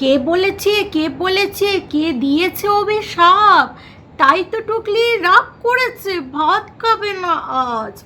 কে বলেছে কে বলেছে, কে দিয়েছে অভিশাপ তাই তো টুকলি রাগ করেছে, ভাত খাবে না আজ।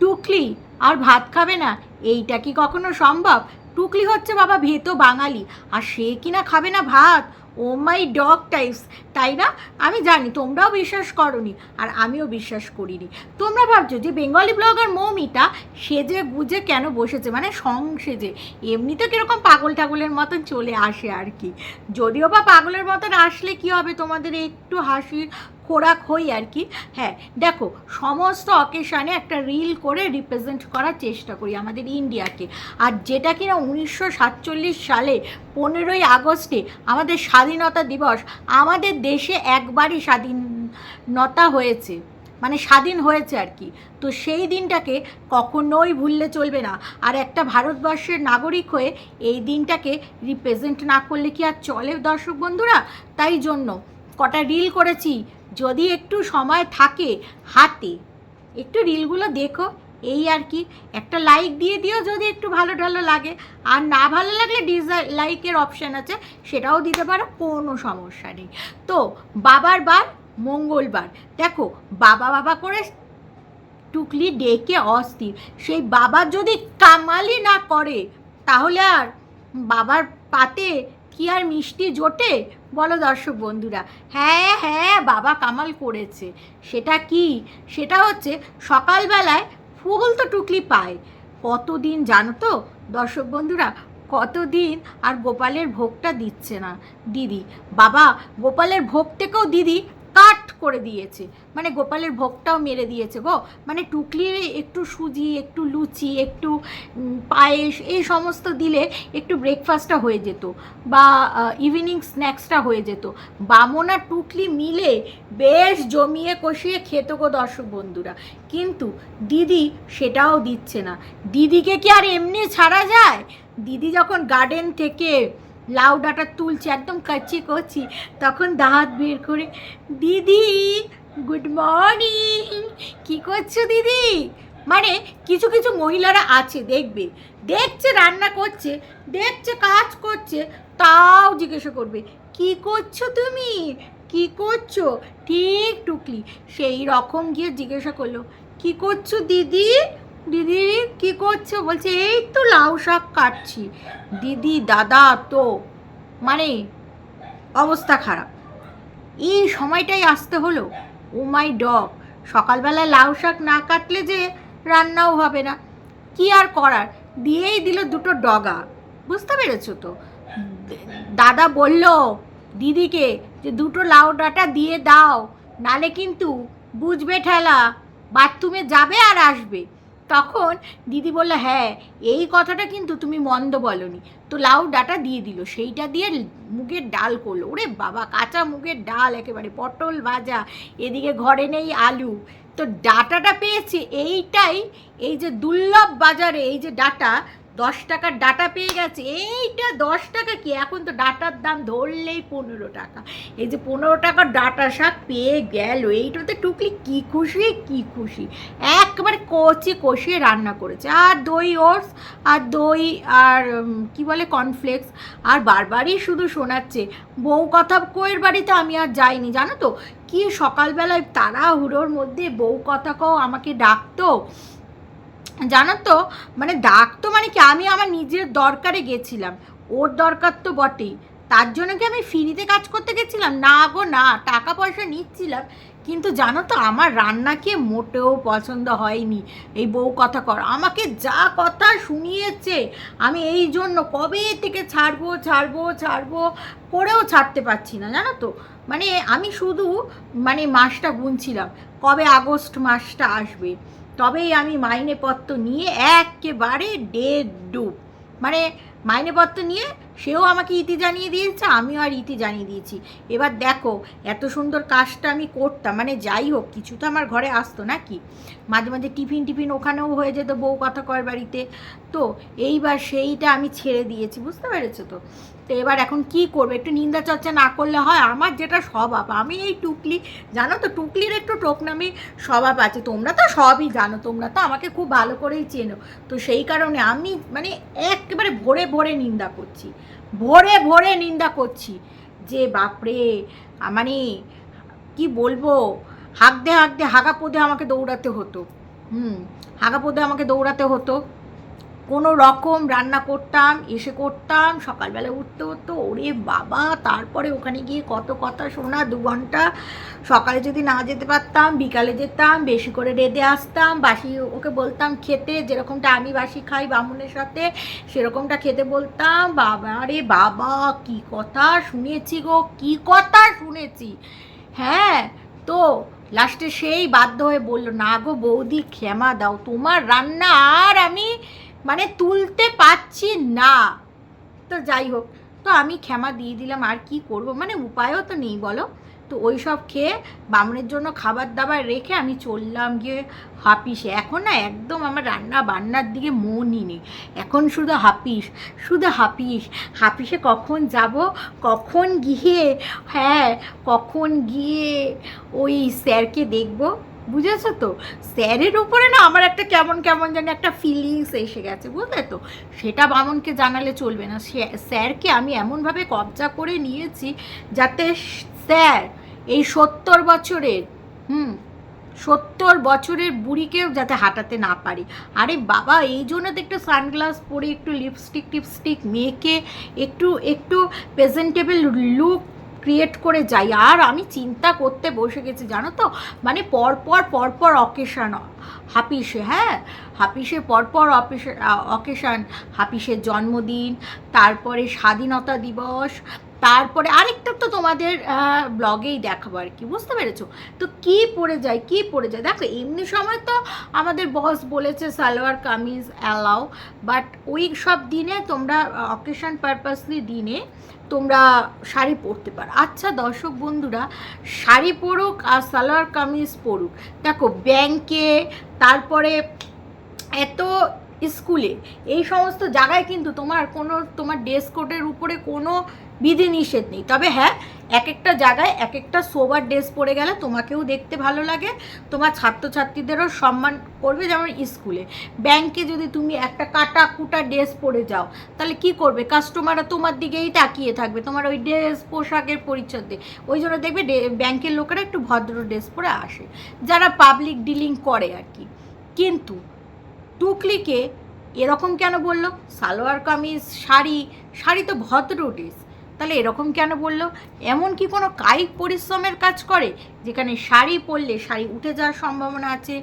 টুকলি, আর ভাত খাবে না, এইটা কি কখনো সম্ভব? টুকলি হচ্ছে বাবা ভেতো বাঙালি, আর সে কিনা খাবে না ভাত? ও মাই ডগ টাইপস তাই না? আমি জানি, তোমরাও বিশ্বাস করনি, আর আমিও বিশ্বাস করিনি। তোমরা ভাবছ যে বেঙ্গলি ব্লগার মৌমিতা সেজে গুজে কেন বসেছে? মানে সং সেজে এমনিতে কীরকম পাগল টাগলের মতন চলে আসে আর কি। যদিও বা পাগলের মতন আসলে কি হবে তোমাদের একটু হাসির খোরাক হই আর কি। হ্যাঁ দেখো, সমস্ত অকেশানে একটা রিল করে রিপ্রেজেন্ট করার চেষ্টা করি আমাদের ইন্ডিয়াকে আর যেটা কিনা উনিশশো সাতচল্লিশ সালে পনেরোই আগস্টে আমাদের স্বাধীনতা দিবস, আমাদের দেশে একবারই স্বাধীনতা হয়েছে। মানে স্বাধীন হয়েছে আর কি। তো সেই দিনটাকে কখনোই ভুললে চলবে না। আর একটা ভারতবর্ষের নাগরিক হয়ে এই দিনটাকে রিপ্রেজেন্ট না করলে কি আর চলে দর্শক বন্ধুরা? তাই জন্য কটা রিল করেছি যদি একটু সময় থাকে, হাতে। একটু রিলগুলো দেখো, এই আর কি। একটা লাইক দিয়ে দিও যদি একটু ভালো টালো লাগে। আর না ভালো লাগলে ডিসলাইকের অপশান আছে, সেটাও দিতে পারো, কোনো সমস্যা নেই। তো, বাবার বার, মঙ্গলবার। দেখো, বাবা বাবা করে টুকলি ডেকে অস্থির। সেই বাবা যদি কামালি না করে, তাহলে আর বাবার পাতে কি আর মিষ্টি জোটে? বলো দর্শক বন্ধুরা। হ্যাঁ হ্যাঁ বাবা কামাল করেছে। সেটা কি? সেটা হচ্ছে সকালবেলায় ফুল তো টুকলি পায়। কতদিন জানো তো? দর্শক বন্ধুরা, কতদিন আর গোপালের ভোগটা দিচ্ছে না। দিদি, বাবা, গোপালের ভোগ থেকেও দিদি কাট করে দিয়েছে। মানে গোপালের ভোগটাও মেরে দিয়েছে গো। মানে টুকলির একটু সুজি, একটু লুচি, একটু পায়েস, এই সমস্ত দিলে একটু ব্রেকফাস্টটা হয়ে যেত বা ইভিনিং স্ন্যাক্সটা হয়ে যেত। বামন টুকলি মিলে বেশ জমিয়ে কষিয়ে খেত গো দর্শক বন্ধুরা। কিন্তু দিদি সেটাও দিচ্ছে না। দিদিকে কি আর এমনি ছাড়া যায়? দিদি যখন গার্ডেন থেকে লাউ ডাঁটা তুলছে, একদম কাচ্চি কচি। তখন দাঁত বের করে, দিদি গুড মর্নিং কি করছ দিদি? মানে কিছু কিছু মহিলারা আছে, দেখবে। দেখছে রান্না করছে, দেখছে কাজ করছে, তাও জিজ্ঞাসা করবে, কি করছ তুমি? কি করছ? ঠিক টুকলি। সেই রকম গিয়ে জিজ্ঞাসা করল, কি করছ দিদি? দিদি, কি করছ? বলছে, এই তো লাউ শাক কাটছি। দিদি, দাদা তো মানে অবস্থা খারাপ। এই সময়টাই আসতে হলো। ও মাই ডগ, সকালবেলা লাউ শাক না কাটলে যে রান্নাও হবে না। কি আর করার? দিয়েই দিল দুটো ডগা। বুঝতে পেরেছ তো? দাদা বলল দিদিকে যে, দুটো লাউ ডাঁটা দিয়ে দাও, নালে কিন্তু বুঝবে ঠেলা, বাথরুমে যাবে আর আসবে। তখন দিদি বলল হ্যাঁ এই কথাটা কিন্তু তুমি মন্দ বলনি। তো লাউ ডাটা দিয়ে দিল। সেইটা দিয়ে মুগের ডাল করল। ওরে বাবা, কাঁচা মুগের ডাল একেবারে, পটল ভাজা, এদিকে ঘরে নেই আলু। তো ডাটাটা পেয়েছে। এইটাই, এই যে দুর্লভ বাজারে এই যে ডাটা দশ টাকার ডাটা পেয়ে গেছে। এইটা দশ টাকা কি? এখন তো ডাটার দাম ধরলেই পনেরো টাকা। এই যে পনেরো টাকার ডাটা শাক পেয়ে গেল, এইটাতে টুকলি কি খুশি? কি খুশি? একবারে কচি কষিয়ে রান্না করেছে। আর দই ওটস, আর দই, আর কি বলে কর্নফ্লেক্স আর বারবারই শুধু শোনাচ্ছে। বউ কথা কোয়ের বাড়িতে আমি আর যাইনি, জানো তো? কি সকালবেলায় তাড়াহুড়োর মধ্যে বউ কথা কও, আমাকে ডাকতো? জানো তো মানে ডাক তো মানে কি আমি আমার নিজের দরকারে গেছিলাম। ওর দরকার তো বটেই। তার জন্য কি আমি ফ্রিতে কাজ করতে গেছিলাম? না গো, না টাকা পয়সা নিচ্ছিলাম, কিন্তু জানো তো আমার রান্না খেয়ে মোটেও পছন্দ হয়নি। এই বউ কথা কর, আমাকে যা কথা শুনিয়েছে, আমি এই জন্য কবে থেকে ছাড়বো ছাড়বো ছাড়বো, করেও ছাড়তে পারছি না, জানো তো। মানে আমি শুধু মানে মাসটা গুনছিলাম, কবে আগস্ট মাসটা আসবে। তবেই আমি মাইনেপত্র নিয়ে একেবারে ডেড ডুব মানে মাইনেপত্র নিয়ে সেও আমাকে ইতি জানিয়ে দিয়েছে, আমিও আর ইতি জানিয়ে দিয়েছি। এবার দেখো, এত সুন্দর কাজটা আমি করতাম মানে যাই হোক, কিছু তো আমার ঘরে আসতো নাকি? মাঝে মাঝে টিফিন টিফিন ওখানেও হয়ে যেত বউ কথা কর বাড়িতে। তো এইবার সেইটা আমি ছেড়ে দিয়েছি, বুঝতে পেরেছ তো? তো এবার এখন কি করব? একটু নিন্দা চর্চা না করলে হয়? আমার যেটা স্বভাব, আমি এই টুকলি, জানো তো, টুকলির একটু টোকনামি স্বভাব আছে। তোমরা তো সবই জানো, তোমরা তো আমাকে খুব ভালো করেই চেনো। তো সেই কারণে আমি মানে একেবারে ভরে ভরে নিন্দা করছি। ভোরে ভরে নিন্দা করছি। যে বাপরে মানে কি বলব, হাঁকতে হাঁকতে হাগা পদে আমাকে দৌড়াতে হতো। হুম হাগা পদে আমাকে দৌড়াতে হতো। কোনো রকম রান্না করতাম, এসে করতাম, সকালবেলা উঠতে হতো ওরে বাবা, তারপরে ওখানে গিয়ে কত কথা শোনা, দু ঘণ্টা। সকালে যদি না যেতে পারতাম, বিকালে যেতাম, বেশি করে রেঁধে আসতাম, বাসি ওকে বলতাম খেতে, যেরকমটা আমি বাসি খাই বামুনের সাথে, সেরকমটা খেতে বলতাম। বাবা রে বাবা, কি কথা শুনেছি গো, কি কথা শুনেছি। হ্যাঁ তো লাস্টে সেই বাধ্য হয়ে বলল, না গো বৌদি, ক্ষমা দাও, তোমার রান্না আর আমি মানে তুলতে পারছি না। তো যাই হোক, তো আমি ক্ষমা দিয়ে দিলাম, আর কি করব? মানে উপায়ও তো নেই, বলো? তো ওই সব খেয়ে বামনের জন্য খাবার দাবার রেখে আমি চললাম গিয়ে হাপিসে এখন না একদম আমার রান্না বান্নার দিকে মনই নেই। এখন শুধু হাপিস শুধু হাপিস হাপিসে কখন যাব? কখন গিয়ে? হ্যাঁ কখন গিয়ে ওই স্যারকে দেখব? বুঝেছ তো? স্যারের উপরে না আমার একটা কেমন কেমন যেন একটা ফিলিংস এসে গেছে, বুঝলে তো? সেটা বামনকে জানালে চলবে না। স্যারকে আমি এমনভাবে কবজা করে নিয়েছি যাতে স্যার এই সত্তর বছরের, হুম, সত্তর বছরের বুড়িকেও যাতে হাঁটাতে না পারি। আরে বাবা, এই জন্য তো একটু সানগ্লাস পরে একটু লিপস্টিক টিপস্টিক মেয়েকে একটু একটু প্রেজেন্টেবল লুক ক্রিয়েট করে যাই। আর আমি চিন্তা করতে বসে গেছি, জানো তো? মানে পরপর পরপর অকেশন হাপিসে হ্যাঁ? হাপিসে পরপর অকেশান হাপিসের জন্মদিন, তারপরে স্বাধীনতা দিবস তারপরে আরেকটা তো তোমাদের ব্লগেই দেখাবো আর কি, বুঝতে পেরেছ? তো কি পরে যায়, কি পরে যায়? দেখো, এমনি সময় তো আমাদের বস বলেছে, সালোয়ার, কামিজ অ্যালাও বাট ওই সব দিনে তোমরা অকেশন পারপাসলি দিনে তোমরা শাড়ি পরতে পারো। আচ্ছা দর্শক বন্ধুরা, শাড়ি পরুক আর সালোয়ার, কামিজ পরুক। দেখো ব্যাংকে তারপরে এত স্কুলে, এই সমস্ত জায়গায় কিন্তু তোমার কোনো, তোমার ড্রেস কোডের উপরে কোনো বিধিনিষেধ নেই। তবে হ্যাঁ এক একটা জায়গায় এক একটা সোবার ড্রেস পরে গেলে তোমাকেও দেখতে ভালো লাগে। তোমার ছাত্রছাত্রীদেরও সম্মান করবে যেমন স্কুলে। ব্যাংকে যদি তুমি একটা কাটা কুটা ড্রেস পরে যাও, তাহলে কি করবে? কাস্টমাররা তোমার দিকেই তাকিয়ে থাকবে। তোমার ওই ড্রেস পোশাকের পরিচ্ছদে। ওই জন্য দেখবে ব্যাংকের লোকেরা একটু ভদ্র ড্রেস পরে আসে। যারা পাবলিক ডিলিং করে আর কি কিন্তু টুকলিকে এরকম কেন বলল? সালোয়ার কামিজ, শাড়ি শাড়ি তো ভদ্র ড্রেস। তাহলে এরকম কেন বলল? এমন কি কোনো কায়িক পরিশ্রমের কাজ করে? যেখানে শাড়ি পরলে শাড়ি উঠে যাওয়ার সম্ভাবনা আছে,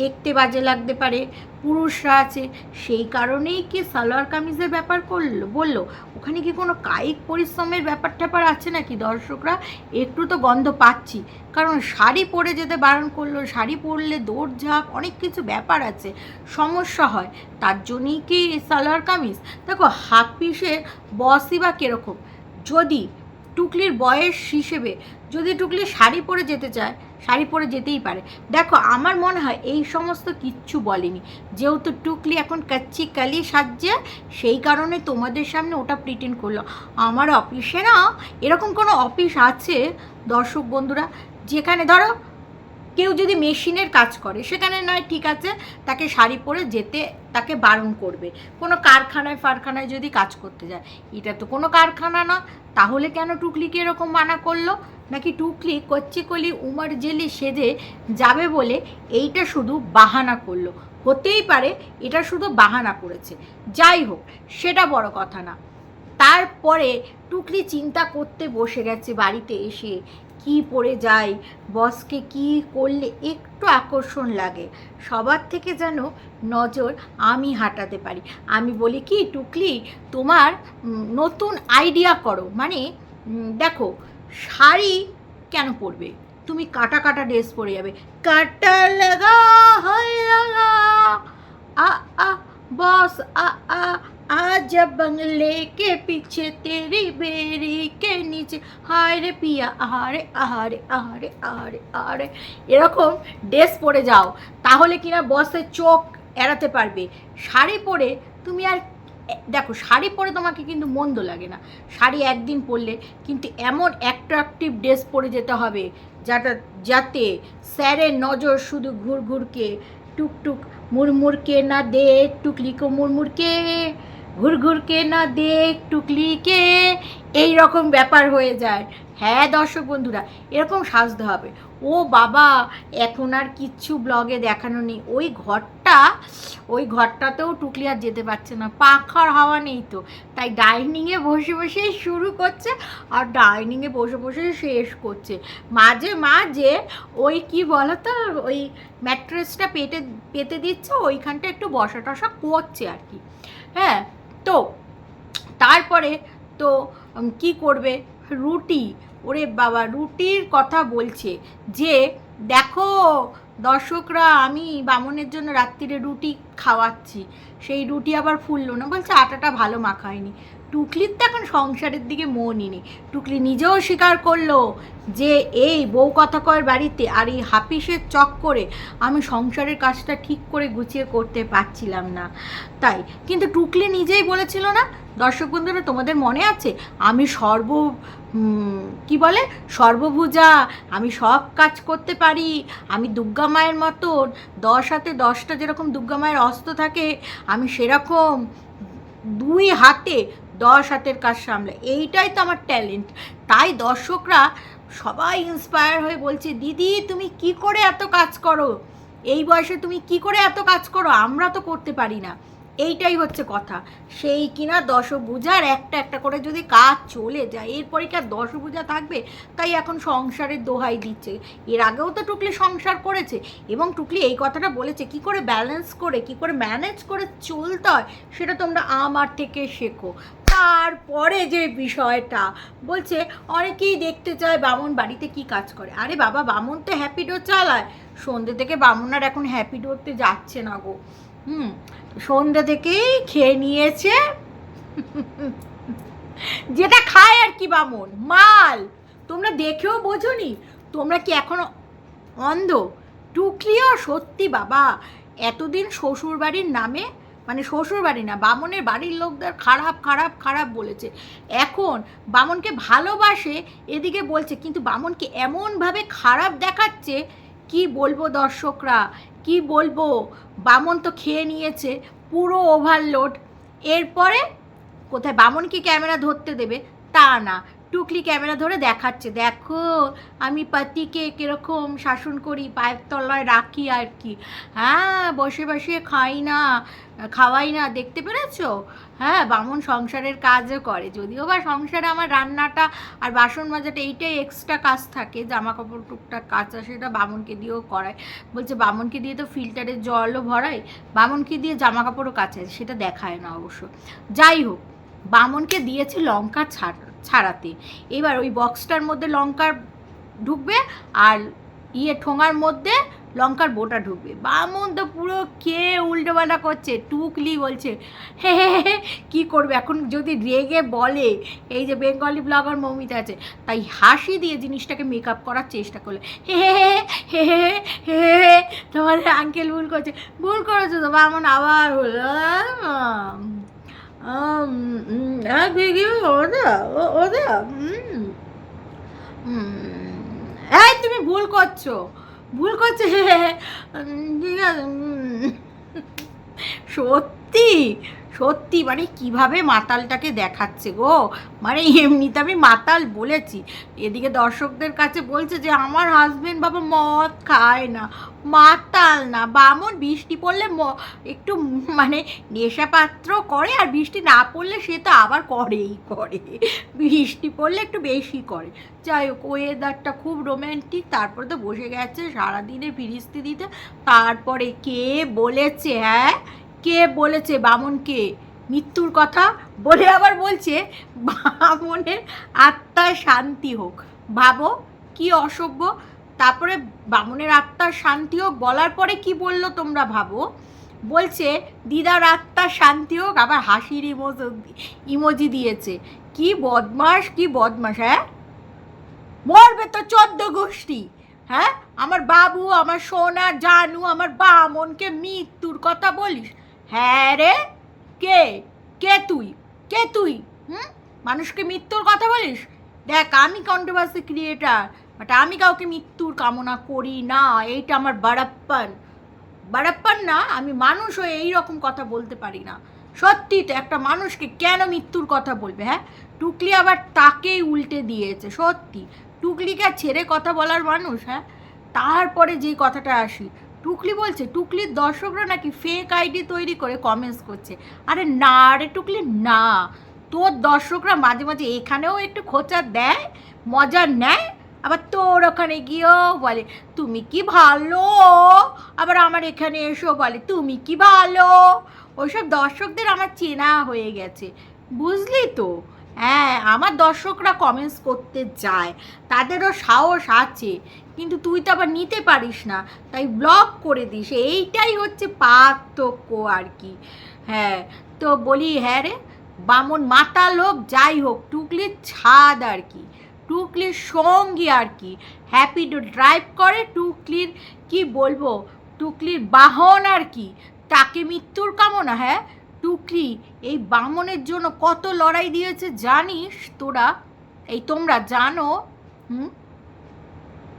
দেখতে বাজে লাগতে পারে, পুরুষরা আছে, সেই কারণেই কি সালোয়ার কামিজের ব্যাপার করল, বলল, ওখানে কি কোনো কায়িক পরিশ্রমের ব্যাপার ট্যাপার আছে নাকি দর্শকরা? একটু তো গন্ধ পাচ্ছি। কারণ শাড়ি পরে যেতে বারণ করল, শাড়ি পরলে দৌড়ঝাঁপ, অনেক কিছু ব্যাপার আছে, সমস্যা হয়। তার জন্যই কি সালোয়ার কামিজ? দেখো, হাফ পিসের বসই বা কীরকম? যদি টুকলির বয়স হিসেবে, যদি টুকলি শাড়ি পরে যেতে চায়, শাড়ি পরে যেতেই পারে। দেখো, আমার মনে হয় এই সমস্ত কিচ্ছু বলেনি। যেহেতু টুকলি এখন কাচ্চি কালি সাজছে, সেই কারণে তোমাদের সামনে ওটা প্রিটেন্ড করল। আমার অফিসে না এরকম কোনো অফিস আছে, দর্শক বন্ধুরা, যেখানে ধরো কেউ যদি মেশিনের কাজ করে, সেখানে নয় ঠিক আছে, তাকে শাড়ি পরে যেতে, তাকে বারণ করবে। কোনো কারখানায় ফারখানায় যদি কাজ করতে যায়, এটা তো কোনো কারখানা না, তাহলে কেন টুকলিকে এরকম মানা করল? নাকি টুকলি কচ্চিকলি উমার জেলি সেজে যাবে বলে এইটা শুধু বাহানা করল? হতেই পারে এটা শুধু বাহানা করেছে। যাই হোক, সেটা বড় কথা না। তারপরে টুকলি চিন্তা করতে বসে গেছে বাড়িতে এসে। কি পরে যায়, বসকে কি করলে একটু আকর্ষণ লাগে, সবার থেকে যেন নজর আমি হাঁটাতে পারি। আমি বলি কি, টুকলি তোমার নতুন আইডিয়া করো। মানে দেখো, শাড়ি কেন পরবে? তুমি কাটা কাটা ড্রেস পরে যাবে। কাটা লাগা হয় লাগা। আ আ, বস, আ आ आज बंगले के पीछे तेरी बेरी के नीचे হায় রে পিয়া আহারে আহারে আহারে আহারে আহারে এরকম ড্রেস পরে যাও তাহলে কিনা বসের চোখ এড়াতে পারবে শাড়ি পরে তুমি আর দেখো শাড়ি পরে তোমাকে কিন্তু মন্দ লাগে না শাড়ি একদিন পরলে কিন্তু এমন অ্যাট্রাকটিভ ড্রেস পরে যেতে হবে যাটা যাতে স্যারের নজর শুধু ঘুর ঘুরকে টুকটুক মুড়মুড়কে না দে টুকলি কো মুড়মুড়কে ঘুর ঘুরকে না দেখ টুকলিকে এই রকম ব্যাপার হয়ে যায়। হ্যাঁ দর্শক বন্ধুরা, এরকম সাজতে হবে। ও বাবা, এখন আর কিচ্ছু ব্লগে দেখানো নেই। ওই ঘরটা, ওই ঘরটাতেও টুকলি আর যেতে পারছে না। পাখার হাওয়া নেই তো। তাই ডাইনিংয়ে বসে বসে শুরু করছে আর ডাইনিংয়ে বসে বসে শেষ করছে। মাঝে মাঝে ওই কি বলো তো ওই ম্যাট্রেসটা পেটে, পেতে দিচ্ছে, ওইখানটা একটু বসা টসা করছে আর কি। হ্যাঁ তো তারপরে তো কি করবে? রুটি, ওরে বাবা, রুটির কথা বলছে যে, দেখো দর্শকরা, আমি বামনের জন্য রাত্রিরে রুটি খাওয়াচ্ছি। সেই রুটি আবার ফুললো না। বলছে আটাটা ভালো মাখা হয়নি টুকলির তো এখন সংসারের দিকে মনই নেই। টুকলি নিজেও স্বীকার করল যে এই বউ কথা কয়ের বাড়িতে আর এই হাপিসের চক করে আমি সংসারের কাজটা ঠিক করে গুছিয়ে করতে পারছিলাম না। তাই কিন্তু টুকলি নিজেই বলেছিল না, দর্শক বন্ধুরা তোমাদের মনে আছে? আমি সর্ব কি বলে? সর্বভুজা, আমি সব কাজ করতে পারি, আমি দুর্গা মায়ের মতন, দশ হাতে দশটা যেরকম দুর্গা মায়ের অস্ত্র থাকে, আমি সেরকম দুই হাতে দশ হাতের কাজ সামলে। এইটাই তো আমার ট্যালেন্ট। তাই দর্শকরা সবাই ইন্সপায়ার হয়ে বলছে, দিদি, তুমি কি করে এত কাজ করো? এই বয়সে তুমি কি করে এত কাজ করো? আমরা তো করতে পারি না। এইটাই হচ্ছে কথা। সেই কিনা দশভূজার একটা একটা করে যদি কাজ চলে যায়, এরপরে কি আর দশভূজা থাকবে? তাই এখন সংসারের দোহাই দিচ্ছে। এর আগেও তো টুকলি সংসার করেছে এবং টুকলি এই কথাটা বলেছে, কি করে ব্যালেন্স করে, কি করে ম্যানেজ করে চলতে হয়, সেটা তোমরা আমার থেকে শেখো। তারপরে যে বিষয়টা, বলছে অনেকেই দেখতে চায় বামন বাড়িতে কি কাজ করে। আরে বাবা, বামন তো হ্যাপিডো চালায়। সন্ধ্যে থেকে বামন আর এখন হ্যাপিডোতে যাচ্ছে না গো। হুম সন্ধ্যে থেকেই খেয়ে নিয়েছে। যেটা খায় আর কি বামন, মাল। তোমরা দেখেও বোঝোনি? তোমরা কি এখনও অন্ধ? টুকলিও সত্যি বাবা, এতদিন শ্বশুর বাড়ির নামে মানে শ্বশুর বাড়ি না, বামনের বাড়ির লোকদের খারাপ খারাপ খারাপ বলেছে। এখন বামনকে ভালোবাসে, এদিকে বলছে, কিন্তু বামনকে এমনভাবে খারাপ দেখাচ্ছে, কি বলব দর্শকরা, কি বলব? বামন তো খেয়ে নিয়েছে, পুরো ওভারলোড এরপরে কোথায় বামন কি ক্যামেরা ধরতে দেবে? তা না। টুকলি ক্যামেরা ধরে দেখাচ্ছে। দেখো, আমি পাতিকে কীরকম শাসন করি, পায়ের তলায় রাখি আর কি। হ্যাঁ বসে বসে খাই না, খাওয়াই না, দেখতে পেরেছ? হ্যাঁ বামন সংসারের কাজও করে। যদিও বা সংসারে আমার রান্নাটা আর বাসন মাজাটা এইটাই এক্সট্রা কাজ থাকে জামা কাপড় টুকটাক কাচা সেটা বামনকে দিয়েও করায়। বলছে, বামনকে দিয়ে তো ফিল্টারের জলও ভরায়, বামনকে দিয়ে জামা কাপড়ও কাচায় সেটা দেখায় না অবশ্য। যাই হোক, বামনকে দিয়েছে লঙ্কা ছাড়। ছাড়াতে। এবার ওই বক্সটার মধ্যে লঙ্কার ঢুকবে আর ইয়ে ঠোঙার মধ্যে লঙ্কার বোটা ঢুকবে। বামন তো পুরো কে উল্টোপাল্টা করছে? টুকলি বলছে, হে হে হে কী করবে? এখন যদি রেগে বলে, এই যে বেঙ্গলি ব্লগার মৌমিতা আছে, তাই হাসি দিয়ে জিনিসটাকে মেকআপ করার চেষ্টা করলে, হে হে হে হে হে হে তোমাদের আঙ্কেল ভুল করছে, ভুল করেছ তো বামন আবার হলো আম, আম, উম, হ্যাঁ দিদি ওদা ও- ওদা উম, উম, এই তুমি ভুল করছ। ভুল করছ ঠিক আছে। সত্যি। সত্যি মানে কীভাবে মাতালটাকে দেখাচ্ছে গো? মানে এমনিতে আমি মাতাল বলেছি। এদিকে দর্শকদের কাছে বলছে যে, আমার হাজবেন্ড বাবা মদ খায় না, মাতাল না। বামন বৃষ্টি পড়লে একটু মানে নেশাপাত্র করে আর বৃষ্টি না পড়লে সে তো আবার করেই করে। বৃষ্টি পড়লে একটু বেশি করে। যাই হোক ওয়েদারটা খুব রোম্যান্টিক তারপরে তো বসে গেছে সারাদিনে ফিরিস্তি দিতে। তারপরে কে বলেছে হ্যাঁ? কে বলেছে বামনকে? মৃত্যুর কথা বলে আবার বলছে, বামনের আত্মার শান্তি হোক। ভাবো, কি অসভ্য। তারপরে বামনের আত্মার শান্তি হোক, বলার পরে কি বলল তোমরা ভাবো? বলছে, দিদার আত্মার শান্তি হোক, আবার হাসির ইমোজি ইমোজি দিয়েছে। কি বদমাস কি বদমাস হ্যাঁ? মরবে তো চোদ্দ গোষ্ঠী হ্যাঁ? আমার বাবু, আমার সোনা, জানু, আমার বামনকে মৃত্যুর কথা বলিস? হ্যাঁ রে। কে? কে তুই? কে তুই? হুম? মানুষকে মৃত্যুর কথা বলিস? দেখ, আমি কন্ট্রোভার্সি ক্রিয়েটার বাট আমি কাউকে মৃত্যুর কামনা করি না। এইটা আমার বাড়াপ্পান বাড়াপ্পান না, আমি মানুষ হয়ে এই রকম কথা বলতে পারি না। সত্যি তো, একটা মানুষকে কেন মৃত্যুর কথা বলবে হ্যাঁ? টুকলি আবার তাকেই উল্টে দিয়েছে, সত্যি। টুকলিকে ছেড়ে কথা বলার মানুষ হ্যাঁ? তারপরে যেই কথাটা আসি টুকলি বলছে, টুকলির দর্শকরা নাকি ফেক আইডি তৈরি করে কমেন্টস করছে। আরে না রে টুকলি, না। তোর দর্শকরা মাঝে মাঝে এখানেও একটু খোঁচা দেয়, মজা নেয়, আবার তোর ওখানে গিয়েও বলে, তুমি কি ভালো? আবার আমার এখানে এসো বলে, তুমি কি ভালো? ওইসব দর্শকদের আমার চেনা হয়ে গেছে। বুঝলি তো? হ্যাঁ আমার দর্শকরা কমেন্টস করতে যায়। তাদেরও সাহস আছে। কিন্তু তুই তো আবার নিতে পারিস না। তাই ব্লক করে দিস। এইটাই হচ্ছে পার্থক্য আর কি। হ্যাঁ তো বলি হ্যাঁ রে, বামন মাতাল হোক, যাই হোক, টুকলির ছাদ আর কি। টুকলির সঙ্গী আর কি। হ্যাপি টু ড্রাইভ করে, টুকলির, কি বলব, টুকলির বাহন আর কি। তাকে মৃত্যুর কামনা হ্যাঁ? টুকলি, এই বামনের জন্য কত লড়াই দিয়েছে জানিস তোরা? এই তোমরা জানো, হুম?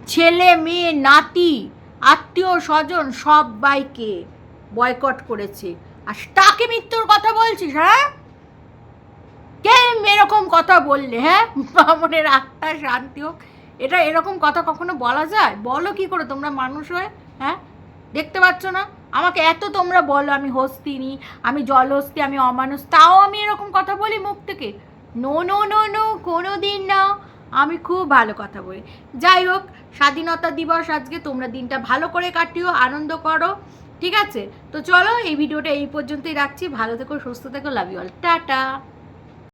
ছেলে, মেয়ে, নাতি, আত্মীয় স্বজন সবাইকে বয়কট করেছে। আর তাকে মৃত্যুর কথা বলছিস হ্যাঁ? কে এরকম কথা বললে হ্যাঁ? বামনের আত্মা শান্তি হোক। এটা এরকম কথা কখনো বলা যায়? বলো কি করে তোমরা মানুষ হয়ে হ্যাঁ? দেখতে পাচ্ছ না? আমাকে এত তোমরা বলো, আমি হস্তিনি আমি জলহস্তি, আমি অমানুষ, তাও আমি এরকম কথা বলি মুখ থেকে? নো নো নো নো কোনো দিন না। আমি খুব ভালো কথা বলি। যাই হোক, স্বাধীনতা দিবস আজকে তোমরা দিনটা ভালো করে কাটিও, আনন্দ করো, ঠিক আছে? তো চলো, এই ভিডিওটা এই পর্যন্তই রাখছি। ভালো থেকো, সুস্থ থেকো লাভ ইউ অল টাটা!